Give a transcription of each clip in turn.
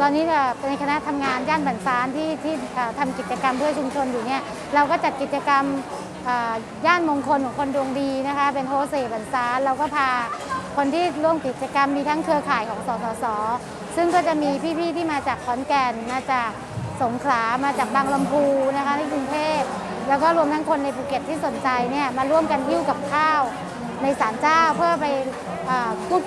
ตอนนี้เนี่ยเป็นคณะทำงานย่านบันซานที่ที่ทำกิจกรรมเพื่อชุมชนอยู่เนี่ยเราก็จัดกิจกรรมย่านมงคลของคนดวงดีนะคะเป็นโฮเซบันซานเราก็พาคนที่ร่วมกิจกรรมมีทั้งเครือข่ายของสสส ซึ่งก็จะมีพี่ๆที่มาจากขอนแก่นมาจากสงขลามาจากบางลำพูนะคะที่กรุงเทพแล้วก็รวมทั้งคนในภูเก็ตที่สนใจเนี่ยมาร่วมกันหิ้วกับข้าวในศาลเจ้าเพื่อไป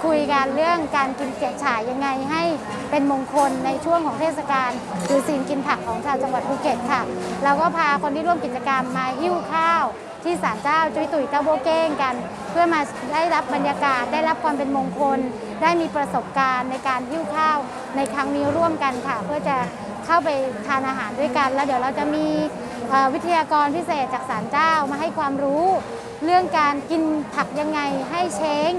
คุยกันเรื่องการกินเจฉายยังไงให้เป็นมงคลในช่วงของเทศกาลคือศีลกินผักของชาวจังหวัดภูเก็ตค่ะเราก็พาคนที่ร่วมกิจกรรมมาหิ้วข้าวที่ศาลเจ้าจุยตุยเต้าโบเก้งกัน เพื่อมาได้รับบรรยากาศ ได้รับความเป็นมงคล ได้มีประสบการณ์ในการหิ้วข้าวในครั้งนี้ร่วมกันค่ะ เพื่อจะเข้าไปทานอาหารด้วยกัน แล้วเดี๋ยวเราจะมี วิทยากรพิเศษจากศาลเจ้ามาให้ความรู้ เรื่องการกินผักยังไงให้เช้ง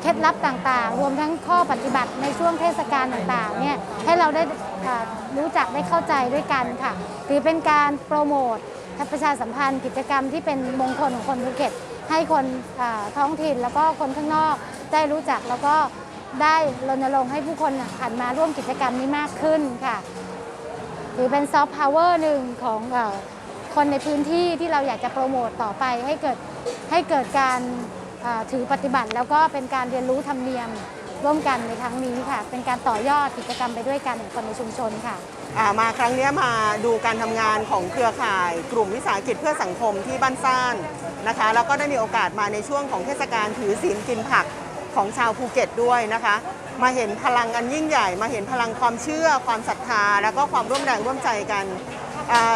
เคล็ดลับต่างๆ รวมทั้งข้อปฏิบัติในช่วงเทศกาลต่างๆเนี่ยให้เราได้รู้จักได้เข้าใจด้วยกันค่ะถือเป็นการโปรโมทประชาสัมพันธ์กิจกรรมที่เป็นมงคลของคนภูเก็ต ให้คนท้องถิ่นแล้วก็คนข้างนอกได้รู้จักแล้วก็ได้รณรงค์ให้ผู้คนหันมาร่วมกิจกรรมนี้มากขึ้นค่ะ ถือเป็นซอฟต์พาวเวอร์หนึ่งของอคนในพื้นที่ที่เราอยากจะโปรโมตต่อไปให้เกิดให้เกิดการถือปฏิบัติ แล้วก็เป็นการเรียนรู้ธรรมเนียมร่วมกันในครั้งนี้ค่ะ เป็นการต่อยอดกิจกรรมไปด้วยกันของคนในชุมชนค่ะมาครั้งนี้มาดูการทำงานของเครือข่าย กลุ่มวิสาหกิจเพื่อสังคมที่บ้านซ่านนะคะ แล้วก็ได้มีโอกาสมาในช่วงของเทศกาลถือศีลกินผัก ของชาวภูเก็ตด้วยนะคะ มาเห็นพลังอันยิ่งใหญ่ มาเห็นพลังความเชื่อ ความศรัทธา แล้วก็ความร่วมแรงร่วมใจกัน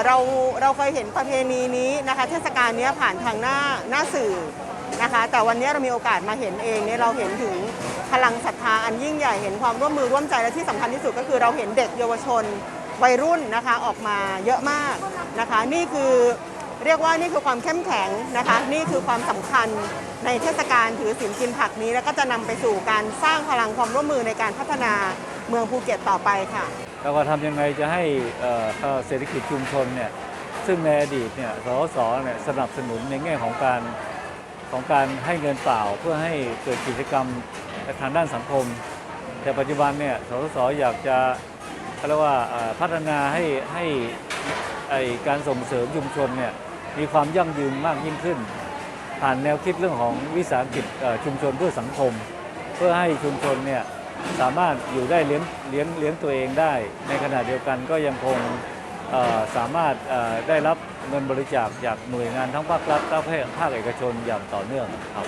เราเราเคยเห็นประเพณีนี้นะคะ เทศกาลนี้ผ่านทางหน้าหน้าสื่อนะคะ แต่วันนี้เรามีโอกาสมาเห็นเองเนี่ยเราเห็นถึงพลังศรัทธาอันยิ่งใหญ่เห็นความร่วมมือร่วมใจและที่สำคัญที่สุดก็คือเราเห็นเด็กเยาวชนวัยรุ่นนะคะออกมาเยอะมากนะคะ นี่คือ เรียกว่านี่คือความเข้มแข็งนะคะ นี่คือความสำคัญในเทศกาลถือศีลกินผักนี้ แล้วก็จะนำไปสู่การสร้างพลังความร่วมมือในการพัฒนาเมืองภูเก็ตต่อไปค่ะ แล้วก็ทำยังไงจะให้เศรษฐกิจชุมชนเนี่ยซึ่งในอดีตเนี่ยสสเนี่ยสนับสนุนในแง่ของการของการให้เงินเปล่าเพื่อให้เกิดกิจกรรมทางด้านสังคม แต่ปัจจุบันเนี่ยสสอยากจะเรียกว่าพัฒนาให้ให้ไอการส่งเสริมชุมชนเนี่ย มีความยั่งยืนมากยิ่งขึ้น ผ่านแนวคิดเรื่องของวิสาหกิจชุมชนเพื่อสังคม เพื่อให้ชุมชนเนี่ยสามารถอยู่ได้เลี้ยงเลี้ยงเลี้ยงตัวเองได้ ในขณะเดียวกันก็ยังคงสามารถได้รับเงินบริจาคจากหน่วยงานทั้งภาครัฐและภาคเอกชนอย่างต่อเนื่องครับ